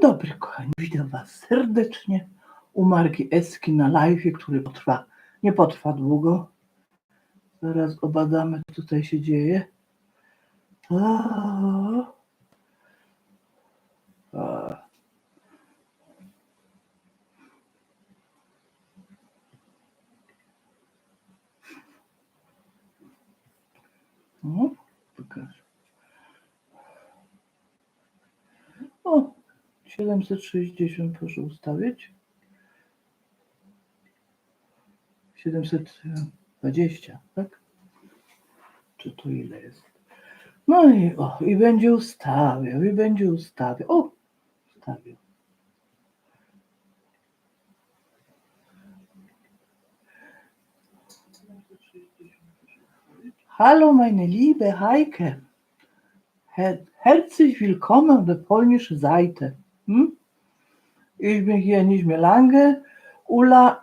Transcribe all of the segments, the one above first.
Dzień dobry, kochani. Witam Was serdecznie u Marki Eski na live, który potrwa, nie potrwa długo. Zaraz obadamy, co tutaj się dzieje. A. A. No, pokaż. O, 760 proszę ustawić. 720, tak? Czy to ile jest? No i o, i będzie ustawiał, i będzie ustawiał. O, ustawił. Hallo meine liebe Heike. Her herzlich willkommen auf der polnischen Seite. Hm? Ich bin hier nicht mehr lange. Ula,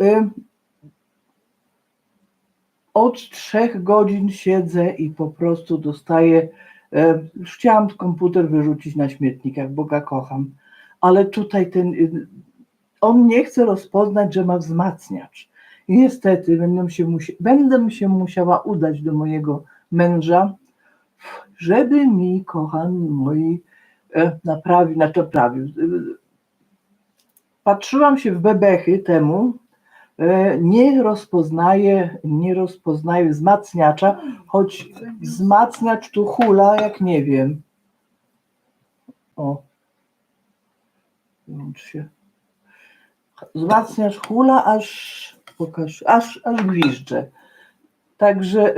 od trzech godzin siedzę i po prostu dostaję. Y, chciałam komputer wyrzucić na śmietnik, jak Boga kocham, ale tutaj ten. Y, on nie chce rozpoznać, że ma wzmacniacz. I niestety będę się, musi- będę się musiała udać do mojego męża, żeby mi, kochani moi, naprawił, znaczy naprawił. E, Patrzyłam się w bebechy temu, e, nie rozpoznaje, nie rozpoznaje wzmacniacza, choć wzmacniacz tu hula, jak nie wiem. O. Wyłącz się. Wzmacniacz hula, aż pokaż, aż, aż gwizdże. Także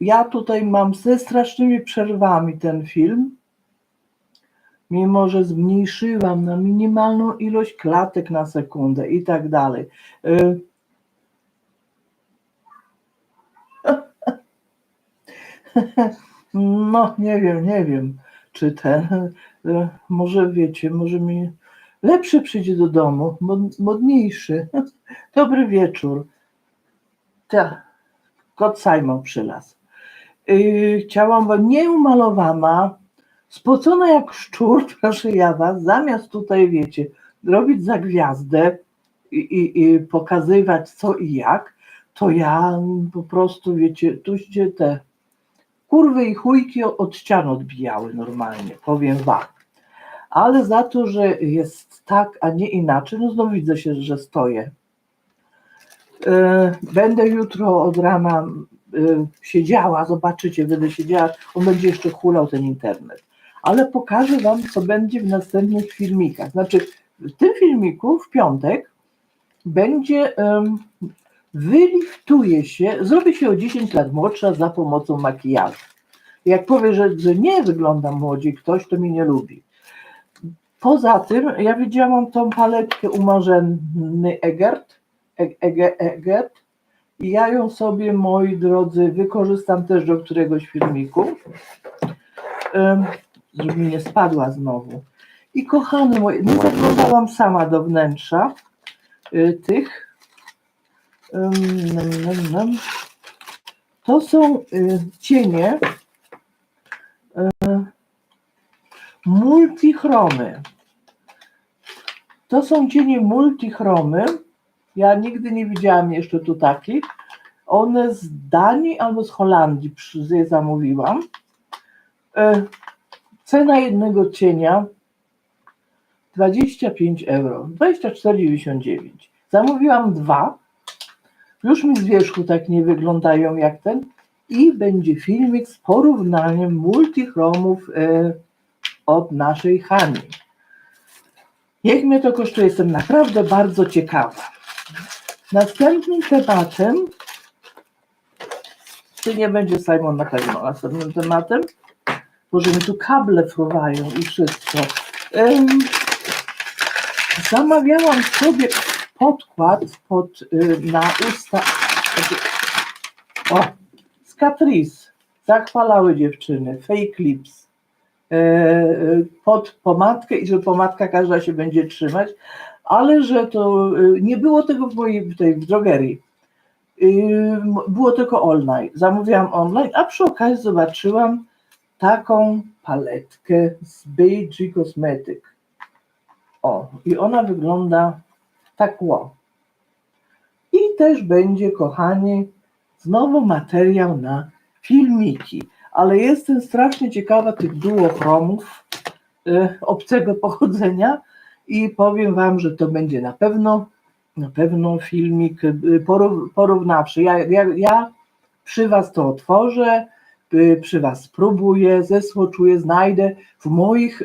ja tutaj mam ze strasznymi przerwami ten film, mimo że zmniejszyłam na minimalną ilość klatek na sekundę i tak dalej. Y, No, nie wiem, nie wiem, czy ten, y, może wiecie, może mi lepszy przyjdzie do domu, mod, modniejszy. Dobry wieczór. Ta, kot Simon przylazł. Yy, chciałam wam nieumalowana, spocona jak szczur, proszę ja was, zamiast tutaj, wiecie, robić za gwiazdę i, i, i pokazywać co i jak, to ja po prostu, wiecie, tuście te kurwy i chujki od ścian odbijały normalnie, powiem wam. Ale za to, że jest tak, a nie inaczej, no znowu widzę się, że stoję. Yy, Będę jutro od rana y, siedziała, zobaczycie, będę siedziała, on będzie jeszcze hulał ten internet. Ale pokażę Wam, co będzie w następnych filmikach. Znaczy, w tym filmiku w piątek będzie, um, wyliftuje się, zrobi się o 10 lat młodsza za pomocą makijażu. Jak powie, że, że nie wyglądam młodziej ktoś, to mnie nie lubi. Poza tym, ja widziałam tą paletkę u Marzenny Egert, E- Ege- Egert, i ja ją sobie, moi drodzy, wykorzystam też do któregoś filmiku, żeby mi nie spadła znowu. I kochane moje, nie zaglądałam sama do wnętrza y, tych. Nam. To są y, cienie y, multichromy. To są cienie multichromy. Ja nigdy nie widziałam jeszcze tu takich. One z Danii albo z Holandii przy- zamówiłam. Cena jednego cienia 25 euro, 24,99. Zamówiłam dwa. Już mi z wierzchu tak nie wyglądają jak ten. I będzie filmik z porównaniem multichromów e, od naszej Hani. Niech mnie to kosztuje, jestem naprawdę bardzo ciekawa. Następnym tematem, czy nie będzie Simon na pewno następnym tematem, bo że mi tu kable fruwają i wszystko. Em, zamawiałam sobie podkład pod, y, na usta. O, z Catrice. Zachwalały dziewczyny. Fake lips. E, pod pomadkę i że pomadka każda się będzie trzymać, ale że to y, nie było tego w mojej tej w drogerii. Y, Było tylko online. Zamówiłam online, a przy okazji zobaczyłam taką paletkę z BG Cosmetic. O, i ona wygląda tak ło. I też będzie, kochani, znowu materiał na filmiki. Ale jestem strasznie ciekawa tych duochromów y, obcego pochodzenia i powiem Wam, że to będzie na pewno na pewno filmik porów- porównawczy. Ja, ja, ja przy Was to otworzę, przy Was spróbuję, zesłoczuję, znajdę w moich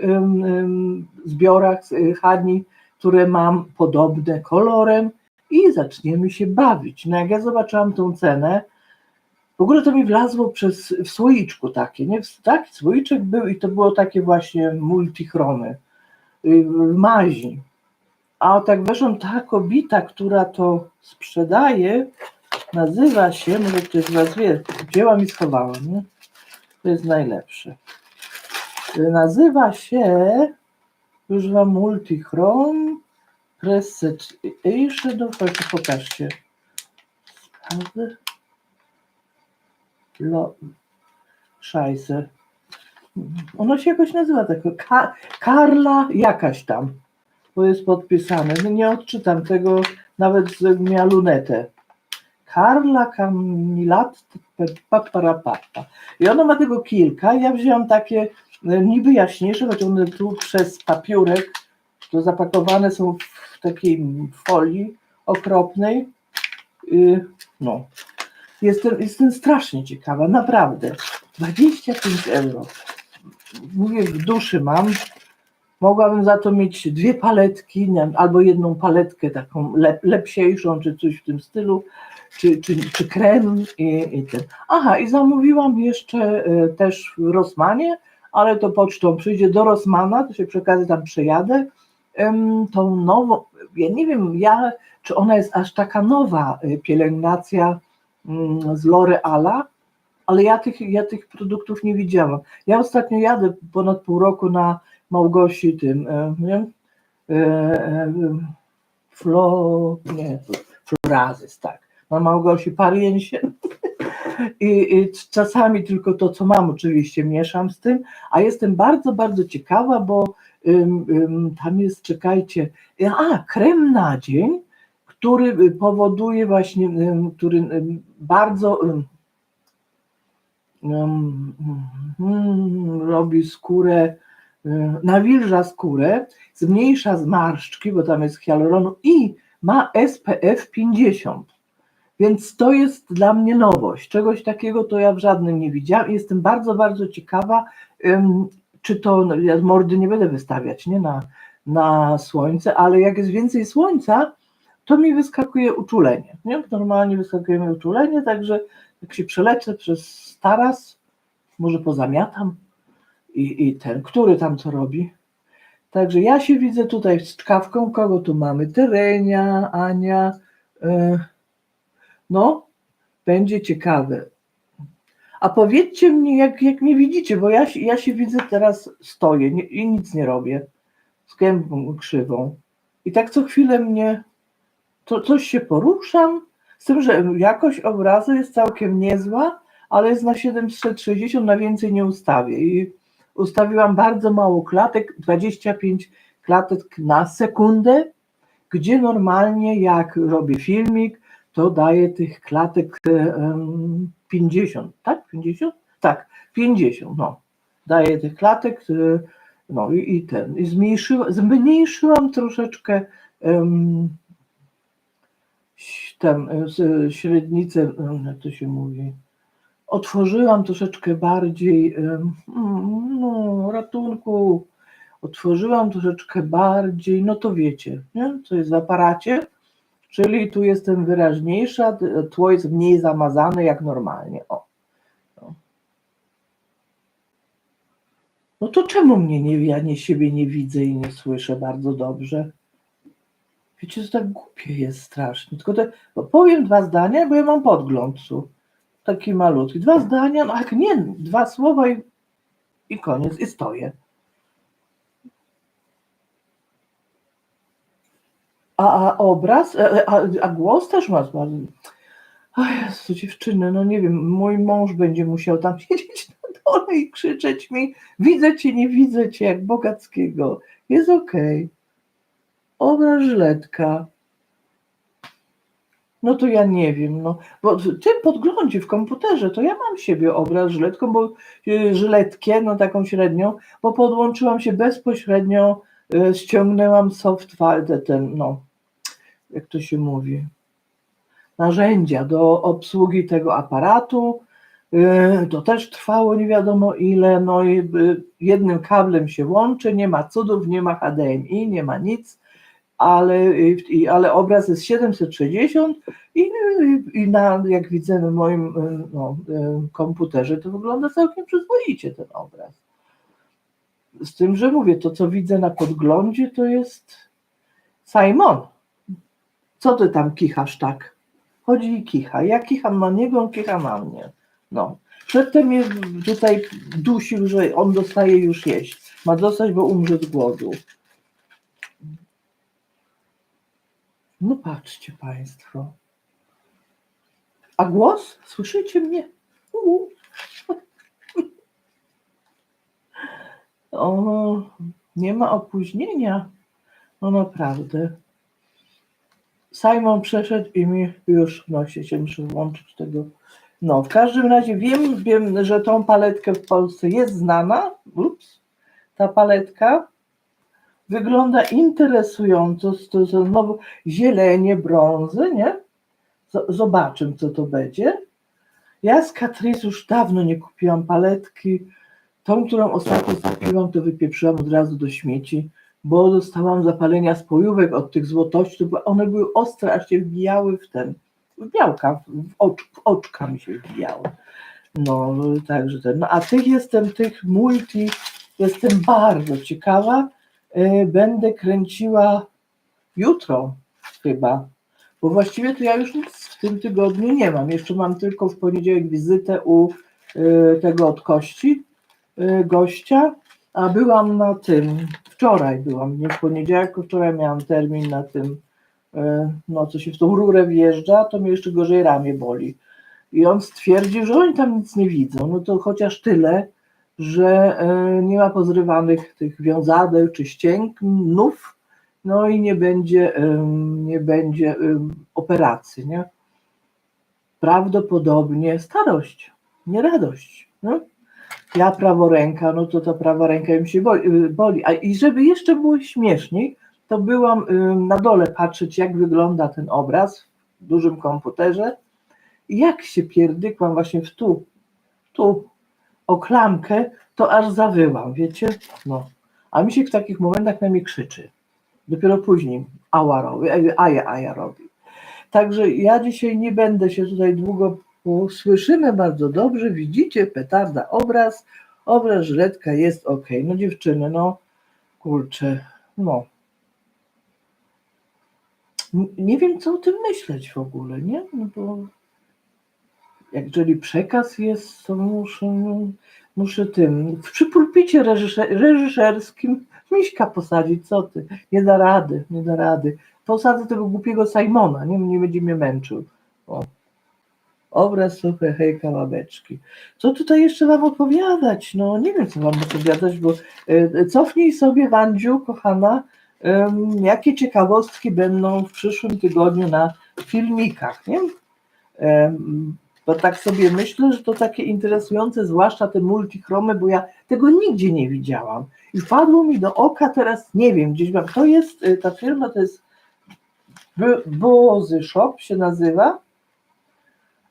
zbiorach y, chadni, które mam podobne kolorem i zaczniemy się bawić. No jak ja zobaczyłam tą cenę, w ogóle to mi wlazło przez, w słoiczku takie, nie? Taki słoiczek był i to było takie właśnie multichromy y, mazi. A tak weszłam, ta kobieta, która to sprzedaje, nazywa się, może ktoś z Was wie, i schowałam, nie? To jest najlepsze. Y, Nazywa się, już Wam Multichrom Preset Eyeshadow, chodźcie, pokażcie. Lo, szajse. Ono się jakoś nazywa tak. Ka, Karla jakaś tam. To jest podpisane. Nie odczytam tego, nawet z miała lunetę. Karla Kamilat Paparapapa. I ona ma tego kilka. Ja wzięłam takie e, niby jaśniejsze, choć one tu przez papiurek to zapakowane są w takiej folii okropnej. Y, No. Jestem, jestem strasznie ciekawa, naprawdę. 25 euro. Mówię, w duszy mam. Mogłabym za to mieć dwie paletki, albo jedną paletkę taką lep, lepsiejszą, czy coś w tym stylu, czy, czy, czy krem i, i ten. Aha, i zamówiłam jeszcze e, też w Rosmanie, ale to pocztą przyjdzie do Rosmana, to się przy okazji tam przejadę. Tą nową, ja nie wiem, ja, czy ona jest aż taka nowa e, pielęgnacja mm, z L'Oreala, ale ja tych, ja tych produktów nie widziałam. Ja ostatnio jadę ponad pół roku na Małgosi tym, e, nie? Flo, nie, Florazys, tak. Na Małgosi Pariensie. I, I czasami tylko to, co mam, oczywiście mieszam z tym, a jestem bardzo, bardzo ciekawa, bo ym, ym, tam jest, czekajcie, a, krem na dzień, który powoduje właśnie, ym, który bardzo robi skórę, y, nawilża skórę, zmniejsza zmarszczki, bo tam jest hialuronu i ma SPF 50. Więc to jest dla mnie nowość. Czegoś takiego to ja w żadnym nie widziałam. Jestem bardzo, bardzo ciekawa, czy to, no, ja mordy nie będę wystawiać nie, na, na słońce, ale jak jest więcej słońca, to mi wyskakuje uczulenie. Nie? Normalnie wyskakuje mi uczulenie, także jak się przelecę przez taras, może pozamiatam i, i ten, który tam co robi. Także ja się widzę tutaj z czkawką, kogo tu mamy? Terenia, Ania, y, no, będzie ciekawe. A powiedzcie mnie, jak, jak mnie widzicie, bo ja, ja się widzę teraz stoję nie, i nic nie robię z gębą krzywą. I tak co chwilę mnie, to coś się poruszam, z tym, że jakość obrazu jest całkiem niezła, ale jest na 760, na więcej nie ustawię. I ustawiłam bardzo mało klatek, 25 klatek na sekundę, gdzie normalnie jak robię filmik, to daje tych klatek e, em, 50, tak? 50? Tak, 50, no. Daje tych klatek, e, no i, i ten. I zmniejszyłam, zmniejszyłam troszeczkę ś- tam, e, średnicę, jak to się mówi, otworzyłam troszeczkę bardziej, no, ratunku, otworzyłam troszeczkę bardziej, no to wiecie, nie? co jest w aparacie, czyli tu jestem wyraźniejsza, tło jest mniej zamazane jak normalnie, o. No. To czemu mnie nie, ja nie siebie nie widzę i nie słyszę bardzo dobrze? Wiecie, to tak głupie jest strasznie. Tylko te, powiem dwa zdania, bo ja mam podgląd tu. Taki malutki. Dwa zdania, no jak nie, dwa słowa i, i koniec, i stoję. A, a obraz, a, a, a głos też masz bardzo. O Jezu, dziewczyny, no nie wiem, mój mąż będzie musiał tam siedzieć na dole i krzyczeć mi, widzę cię, nie widzę cię, jak Bogackiego. Jest okej. obraz żyletka. No to ja nie wiem, no, bo w tym podglądzie w komputerze to ja mam siebie obraz żyletką, bo y, żyletkę, no taką średnią, bo podłączyłam się bezpośrednio, y, ściągnęłam te- ten, no, jak to się mówi, narzędzia do obsługi tego aparatu. y, To też trwało nie wiadomo ile, no i y, jednym kablem się łączy, nie ma cudów, nie ma HDMI, nie ma nic, ale, y, ale obraz jest 760 i, i na, jak widzę na moim no, komputerze, to wygląda całkiem przyzwoicie ten obraz. Z tym, że mówię, to co widzę na podglądzie to jest Simon. Co ty tam kichasz tak? Chodzi i kicha. Ja kicham na niego, on kicha na mnie. No. Przedtem mnie tutaj dusił, że on dostaje już jeść. Ma dostać, bo umrze z głodu. No patrzcie Państwo. A głos? Słyszycie mnie? U. O, nie ma opóźnienia. No naprawdę. Simon przeszedł i mi już no się, się muszę włączyć tego. No, w każdym razie wiem, wiem, że tą paletkę w Polsce jest znana. Ups, ta paletka wygląda interesująco. To znowu zielenie, brązy, nie? Zobaczymy, co to będzie. Ja z Catrice już dawno nie kupiłam paletki. Tą, którą ostatnio kupiłam, to wypieprzyłam od razu do śmieci, bo dostałam zapalenia spojówek od tych złotości. bo One były ostre, aż się wbijały w ten, w białka, w, ocz, w oczka mi się wbijały. No, także ten. No, a tych jestem, tych multi, jestem bardzo ciekawa. E, Będę kręciła jutro chyba, bo właściwie to ja już nic w tym tygodniu nie mam. Jeszcze mam tylko w poniedziałek wizytę u e, tego od kości e, gościa, a byłam na tym, wczoraj byłam, nie w poniedziałek, wczoraj miałam termin na tym, e, no co się w tą rurę wjeżdża, to mnie jeszcze gorzej ramię boli. I on stwierdził, że oni tam nic nie widzą, no to chociaż tyle, że e, nie ma pozrywanych tych wiązadeł czy ścięgnów, no i nie będzie, em, nie będzie operacji, nie? Prawdopodobnie starość, nie radość. No? Ja praworęka, no to ta prawa ręka im się boli, y, boli. A i żeby jeszcze było śmieszniej, to byłam ym, na dole patrzeć, jak wygląda ten obraz w dużym komputerze jak się pierdykłam właśnie w tu, tu o klamkę, to aż zawyłam, wiecie? No. A mi się w takich momentach na mnie krzyczy. Dopiero później ała robi, aja, aja robi. Także ja dzisiaj nie będę się tutaj długo, bo słyszymy bardzo dobrze, widzicie, petarda, obraz, obraz żyletka jest ok. No dziewczyny, no kurczę, no. Nie wiem, co o tym myśleć w ogóle, nie? No bo jeżeli przekaz jest, to muszę, muszę tym, przy pulpicie reżyser, reżyserskim miśka posadzić, co ty, nie da rady, nie da rady. Posadzę tego głupiego Simona, nie, nie będzie mnie męczył. O. Obraz suche, hejka, łabeczki. Co tutaj jeszcze wam opowiadać? No nie wiem, co wam opowiadać, bo e, cofnij sobie, Wandziu, kochana, jakie ciekawostki będą w przyszłym tygodniu na filmikach, nie? Bo tak sobie myślę, że to takie interesujące, zwłaszcza te multichromy, bo ja tego nigdzie nie widziałam. I wpadło mi do oka teraz, nie wiem, gdzieś mam, to jest, y, ta firma to jest Bo- Bozy Shop się nazywa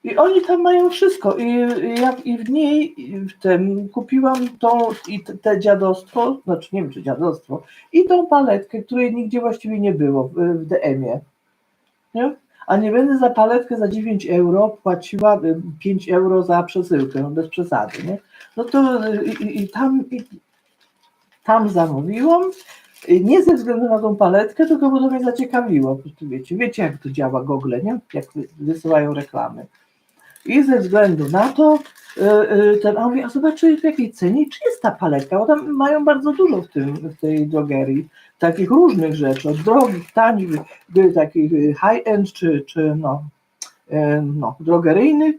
i oni tam mają wszystko i, jak i w niej i w tym kupiłam tą i te, te dziadostwo, znaczy nie wiem czy dziadostwo i tą paletkę, której nigdzie właściwie nie było w, w DM-ie. Nie? A nie będę za paletkę za 9 euro płaciła y, 5 euro za przesyłkę, no bez przesady, nie? No to y, i, i tam i, tam zamówiłam, y, nie ze względu na tą paletkę, tylko bo to mnie zaciekawiło. Wiecie, wiecie jak to działa Google, nie? Jak wy- wysyłają reklamy. I ze względu na to y, y, ten, a mówię, a zobaczę w jakiej cenie, czy jest ta paletka, bo tam mają bardzo dużo w, tym, w tej drogerii, takich różnych rzeczy, od drogich, tanich, y, takich high-end, czy, czy no, no, drogeryjnych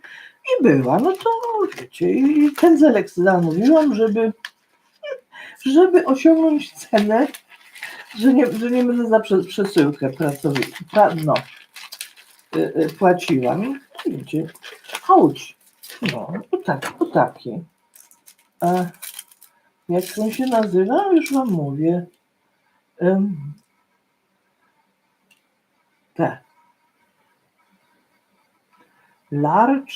i była, no to wiecie, i pędzelek zamówiłam, żeby żeby osiągnąć cenę że nie, że nie będę za prze- przesyłkę pracować. Pra, no, płaciłam. Widzicie, chodź. No, o tak, o taki. A jak on się nazywa? Już wam mówię. Um, te. Large,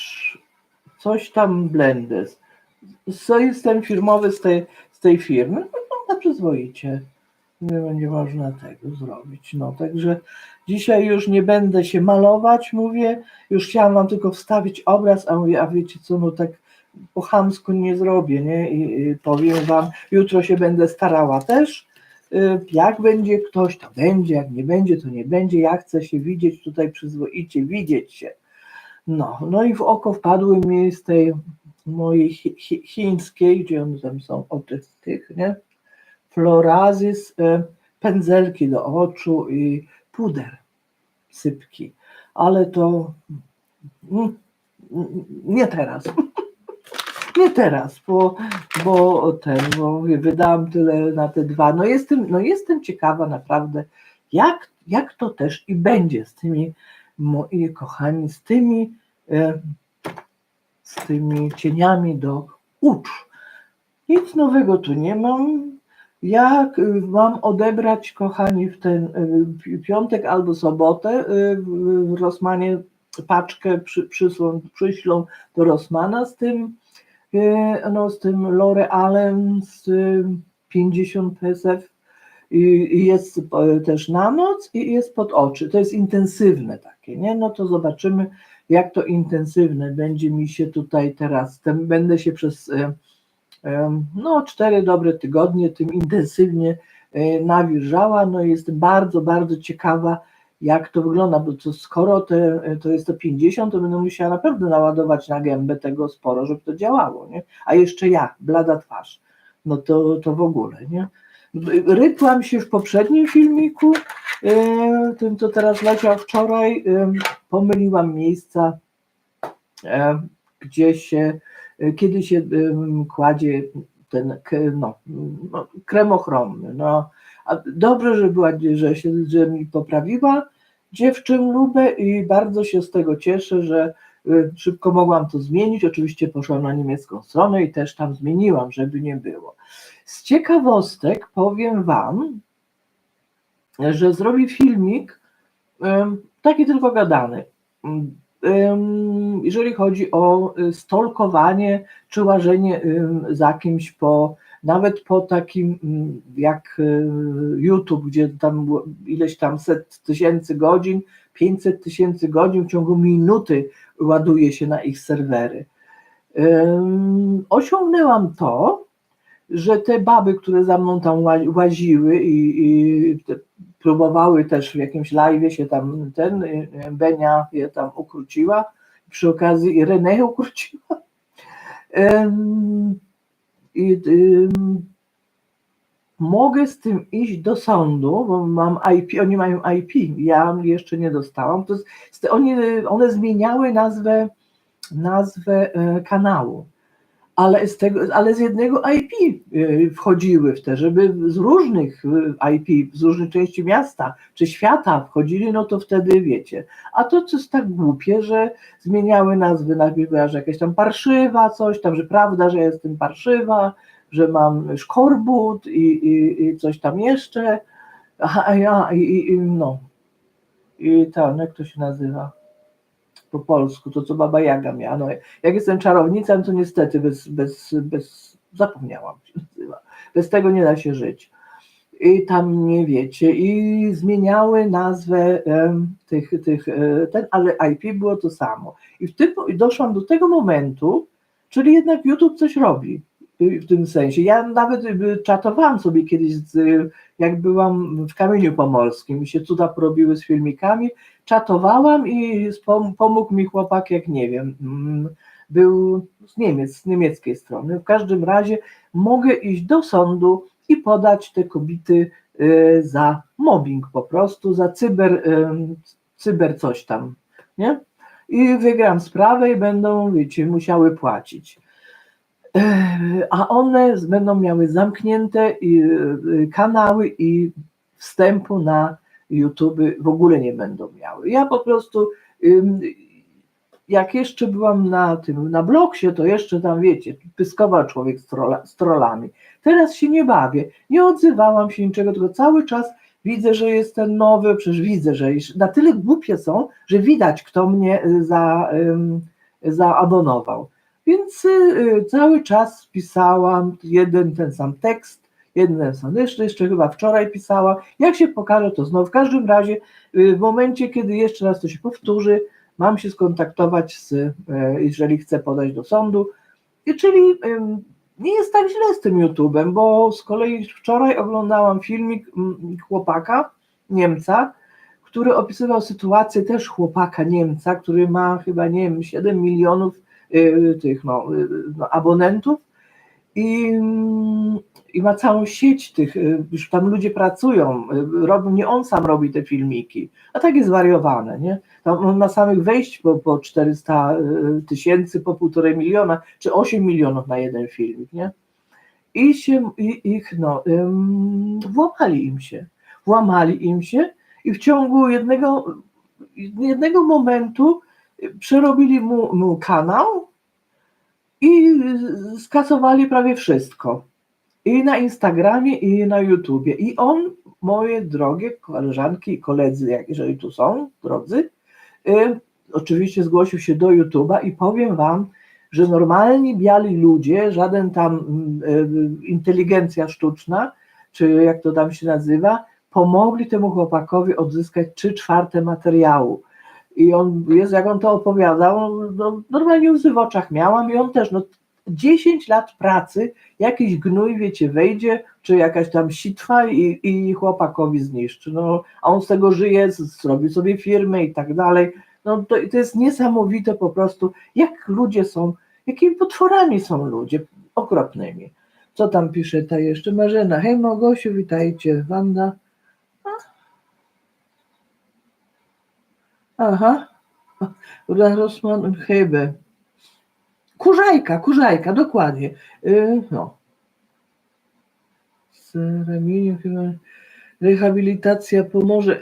coś tam Blendes. System firmowy z tej, z tej firmy. No, no przyzwoicie. Nie będzie można tego zrobić. No, także dzisiaj już nie będę się malować, mówię. Już chciałam wam tylko wstawić obraz, a mówię, a wiecie co, no tak po chamsku nie zrobię, nie? I, i powiem wam, jutro się będę starała też. Y, Jak będzie ktoś, to będzie, jak nie będzie, to nie będzie. Ja chcę się widzieć tutaj przyzwoicie, widzieć się. No, no i w oko wpadły mi z tej mojej chi, chi, chińskiej, gdzie one tam są od tych, nie? Florazys, e, pędzelki do oczu i puder, sypki. Ale to nie teraz. Nie teraz, bo, bo ten, bo wydałam tyle na te dwa. No jestem, no jestem ciekawa naprawdę, jak, jak to też i będzie z tymi moi kochani, z tymi e, z tymi cieniami do ucz. Nic nowego tu nie mam. Jak y, mam odebrać, kochani, w ten y, pi- piątek albo sobotę y, w Rosmanie paczkę przy, przyślą do Rosmana z tym, no, z tym L'Orealem z y, 50 PSF i jest też na noc i jest pod oczy. To jest intensywne takie, nie? No to zobaczymy, jak to intensywne będzie mi się tutaj teraz, będę się przez no cztery dobre tygodnie tym intensywnie y, nawilżała, no i jestem bardzo, bardzo ciekawa, jak to wygląda, bo to skoro te, to jest to 50, to będę musiała naprawdę naładować na gębę tego sporo, żeby to działało, nie? A jeszcze ja, blada twarz, no to, to w ogóle, nie? Rypłam się w poprzednim filmiku, e, tym co teraz leciał wczoraj, e, pomyliłam miejsca, e, gdzie się, e, kiedy się kładzie ten no, no, krem ochronny. No, dobrze, że była, że się że mi poprawiła dziewczyn lubę i bardzo się z tego cieszę, że y, szybko mogłam to zmienić. Oczywiście poszłam na niemiecką stronę i też tam zmieniłam, żeby nie było. Z ciekawostek powiem Wam, że zrobi filmik taki tylko gadany. Jeżeli chodzi o y, stalkowanie czy łażenie za kimś po nawet po takim jak y, YouTube, gdzie tam ileś tam set tysięcy godzin, 500 tysięcy godzin w ciągu minuty ładuje się na ich serwery. Osiągnęłam to, że te baby, które za mną tam ła- łaziły i, i te, próbowały też w jakimś live się tam ten y, Benia je tam ukróciła, przy okazji Renę ukróciła. I, mogę z tym iść do sądu, bo mam IP, oni mają IP, ja jeszcze nie dostałam. To jest, oni, one zmieniały nazwę, nazwę e, kanału, ale z, tego, ale z jednego IP e, wchodziły w te, żeby z różnych e, IP, z różnych części miasta czy świata wchodzili, no to wtedy wiecie. A to co jest tak głupie, że zmieniały nazwy, najpierw była, że jakaś tam parszywa, coś tam, że prawda, że jestem parszywa, że mam szkorbut i, i, i coś tam jeszcze. A ja, i, i, no. I to, jak to się nazywa? Po polsku, to co Baba Jaga miała. No, jak jestem czarownicą, to niestety bez, bez, bez zapomniałam się nazywa. Bez tego nie da się żyć. I tam nie wiecie, i zmieniały nazwę tych, tych e, ten, ale IP było to samo. I w tym, doszłam do tego momentu, czyli jednak YouTube coś robi w tym sensie. Ja nawet y, czatowałam sobie kiedyś, z, jak byłam w Kamieniu Pomorskim i się cuda porobiły z filmikami, czatowałam i pomógł mi chłopak, jak nie wiem, mm, był z Niemiec, z niemieckiej strony. W każdym razie mogę iść do sądu i podać te kobiety y, za mobbing po prostu, za cyber, ym, cyber coś tam, nie? I wygram sprawę i będą, wiecie, musiały płacić. A one będą miały zamknięte i, y, kanały i wstępu na YouTube w ogóle nie będą miały. Ja po prostu, jak jeszcze byłam na tym, na bloksie, to jeszcze tam, wiecie, pyskował człowiek z, trola, z trollami. Teraz się nie bawię, nie odzywałam się niczego, tylko cały czas widzę, że jest ten nowy, przecież widzę, że na tyle głupie są, że widać, kto mnie y, za, zaabonował. Więc y, cały czas pisałam jeden ten sam tekst, jeden sam, jeszcze, jeszcze chyba wczoraj pisała. Jak się pokaże, to znowu. W każdym razie, y, w momencie, kiedy jeszcze raz to się powtórzy, mam się skontaktować z, y, jeżeli chcę podać do sądu. I czyli nie jest tak źle z tym YouTube'em, bo z kolei wczoraj oglądałam filmik chłopaka, Niemca, który opisywał sytuację też chłopaka Niemca, który ma chyba, nie wiem, 7 milionów tych no, y, no, abonentów i, mm, i ma całą sieć tych, y, już tam ludzie pracują, y, robią, nie on sam robi te filmiki, a tak jest zwariowane, nie? Tam on ma samych wejść po, po 400 y, tysięcy, po półtorej miliona, czy 8 milionów na jeden filmik, nie? I się, i, ich, no, ym, włamali im się, włamali im się i w ciągu jednego, jednego momentu przerobili mu, mu kanał i skasowali prawie wszystko. I na Instagramie, i na YouTubie. I on, moje drogie koleżanki i koledzy, jeżeli tu są, drodzy, y, oczywiście zgłosił się do YouTuba i powiem wam, że normalni biali ludzie, żaden tam y, inteligencja sztuczna, czy jak to tam się nazywa, pomogli temu chłopakowi odzyskać trzy czwarte materiału. I on jest, jak on to opowiadał, no, normalnie łzy w oczach miałam i on też, no 10 lat pracy, jakiś gnój, wiecie, wejdzie, czy jakaś tam sitwa i, i chłopakowi zniszczy. No, a on z tego żyje, zrobi sobie firmę i tak dalej. No to, to jest niesamowite po prostu, jak ludzie są, jakimi potworami są ludzie, okropnymi. Co tam pisze ta jeszcze Marzena? Hej Mogosiu, witajcie. Wanda. Aha. Rosman Hebe. Kurzajka, kurzajka, dokładnie. Yy, no. Z ramieniem chyba rehabilitacja pomoże.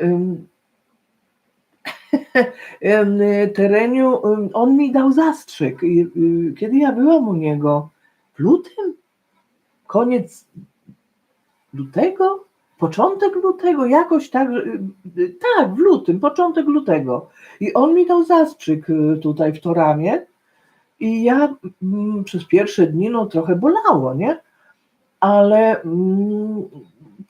Tereniu, on mi dał zastrzyk. Y, Kiedy ja byłam u niego? W lutym? Koniec lutego? Początek lutego, jakoś tak, tak, w lutym, początek lutego. I on mi dał zastrzyk y, tutaj w to ramię i ja mm, przez pierwsze dni no trochę bolało, nie? Ale mm,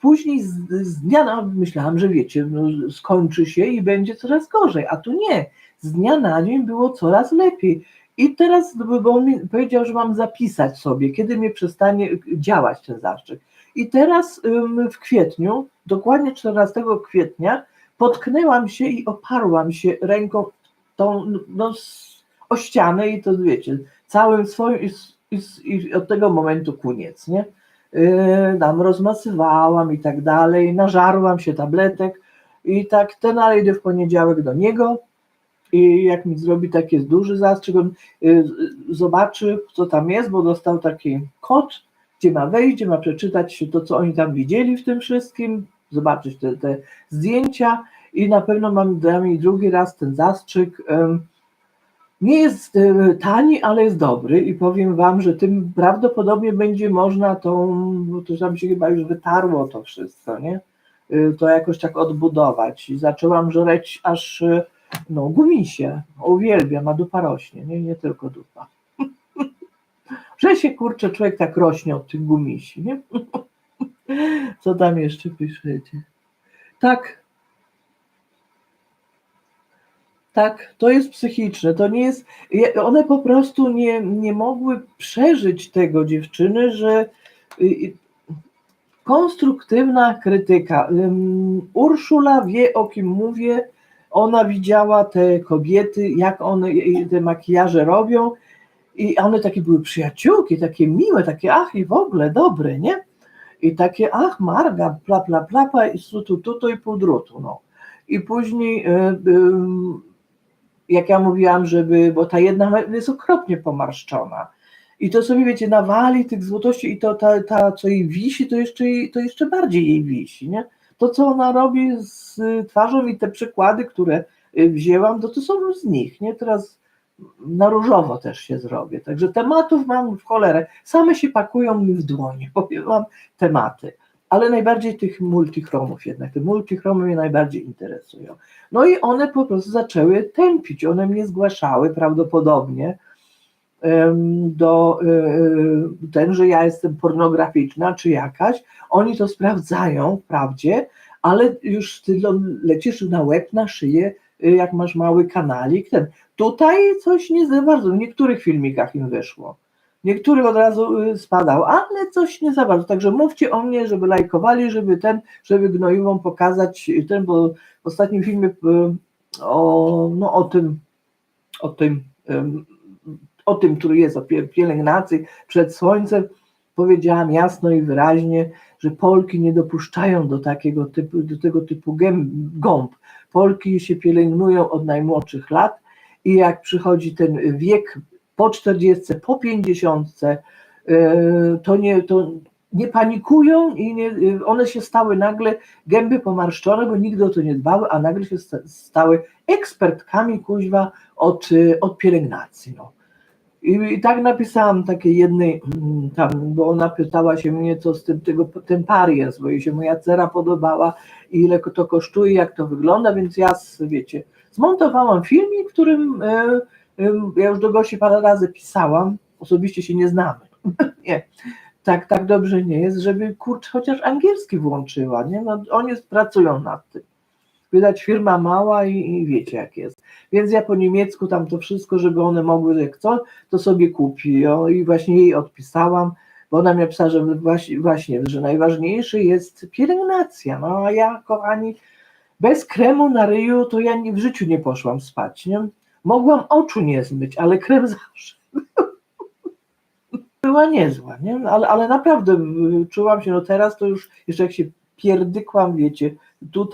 później z, z dnia na myślałam, że wiecie, no, skończy się i będzie coraz gorzej, a tu nie. Z dnia na dzień było coraz lepiej. I teraz, bo on mi powiedział, że mam zapisać sobie, kiedy mnie przestanie działać ten zastrzyk. I teraz w kwietniu, dokładnie 14 kwietnia, potknęłam się i oparłam się ręką tą, no, o ścianę i to wiecie, całym swoim i, i, i od tego momentu koniec, nie? Yy, tam rozmasywałam i tak dalej, nażarłam się tabletek i tak ten, ale idę w poniedziałek do niego i jak mi zrobi taki duży zastrzyk, on yy, zobaczy, co tam jest, bo dostał taki kod, gdzie ma wejść, gdzie ma przeczytać to, co oni tam widzieli w tym wszystkim, zobaczyć te, te zdjęcia i na pewno mam da mi drugi raz ten zastrzyk. Nie jest tani, ale jest dobry i powiem Wam, że tym prawdopodobnie będzie można tą, bo to tam się chyba już wytarło to wszystko, nie? Y, To jakoś tak odbudować i zaczęłam żreć aż e, no, gumisie. Uwielbiam, a dupa rośnie, nie, nie tylko dupa. Że się kurczę, człowiek tak rośnie od tych gumisi, nie? Co tam jeszcze piszecie? Tak. Tak, to jest psychiczne, to nie jest, je- one po prostu nie, nie mogły przeżyć tego dziewczyny, że y, y, konstruktywna krytyka. Urszula wie o kim mówię, ona widziała te kobiety, jak one y, te makijaże robią i one takie były przyjaciółki, takie miłe, takie ach i w ogóle dobre, nie? I takie ach Marga, pla pla plapa i su tu, tu, tu i pół drutu, no. I później y, ym, jak ja mówiłam, żeby, bo ta jedna jest okropnie pomarszczona. I to sobie, wiecie, nawali tych złotości i to ta, ta co jej wisi, to jeszcze, to jeszcze bardziej jej wisi, nie? to co ona robi z twarzą i te przykłady, które y, wzięłam, to to są z nich, nie? Teraz na różowo też się zrobię. Także tematów mam w cholerę. Same się pakują mi w dłonie, powiem wam tematy. Ale najbardziej tych multichromów jednak. Te multichromy mnie najbardziej interesują. No i one po prostu zaczęły tępić. One mnie zgłaszały prawdopodobnie do y, ten, że ja jestem pornograficzna czy jakaś. Oni to sprawdzają wprawdzie, ale już ty lecisz na łeb, na szyję, jak masz mały kanalik. Ten. Tutaj coś nie za bardzo, w niektórych filmikach im wyszło. Niektórych od razu y, spadał, ale coś nie za bardzo. Także mówcie o mnie, żeby lajkowali, żeby ten, żeby gnoiwą pokazać y, ten, bo w ostatnim filmie y, o, no, o tym, o tym, ym, o tym, który jest o pie- pielęgnacji przed słońcem, powiedziałam jasno i wyraźnie, że Polki nie dopuszczają do takiego typu, do tego typu gęb, gąb. Polki się pielęgnują od najmłodszych lat i jak przychodzi ten wiek po 40, po 50, yy, to nie, to nie panikują i nie, one się stały nagle gęby pomarszczone, bo nigdy o to nie dbały, a nagle się sta- stały ekspertkami kuźwa od, yy, od pielęgnacji. No. I, I tak napisałam takiej jednej mm, tam, bo ona pytała się mnie, co z tym tego, ten par jest, bo jej się moja cera podobała i ile to kosztuje, jak to wygląda, więc ja, wiecie, zmontowałam filmik, w którym e, em, ja już do Gosi parę razy pisałam, osobiście się nie znamy, nie, tak, tak dobrze nie jest, żeby kurczę chociaż angielski włączyła, nie, no oni pracują nad tym. Widać firma mała i, i wiecie jak jest. Więc ja po niemiecku tam to wszystko, żeby one mogły jak chcą, to sobie kupi. O, I właśnie jej odpisałam, bo ona mi napisała, że właśnie, właśnie, że najważniejsze jest pielęgnacja. No a ja, kochani, bez kremu na ryju to ja w życiu nie poszłam spać. Nie? Mogłam oczu nie zmyć, ale krem zawsze. Była niezła, nie? Ale, ale naprawdę czułam się, no teraz to już, jeszcze jak się pierdykłam, wiecie, tutaj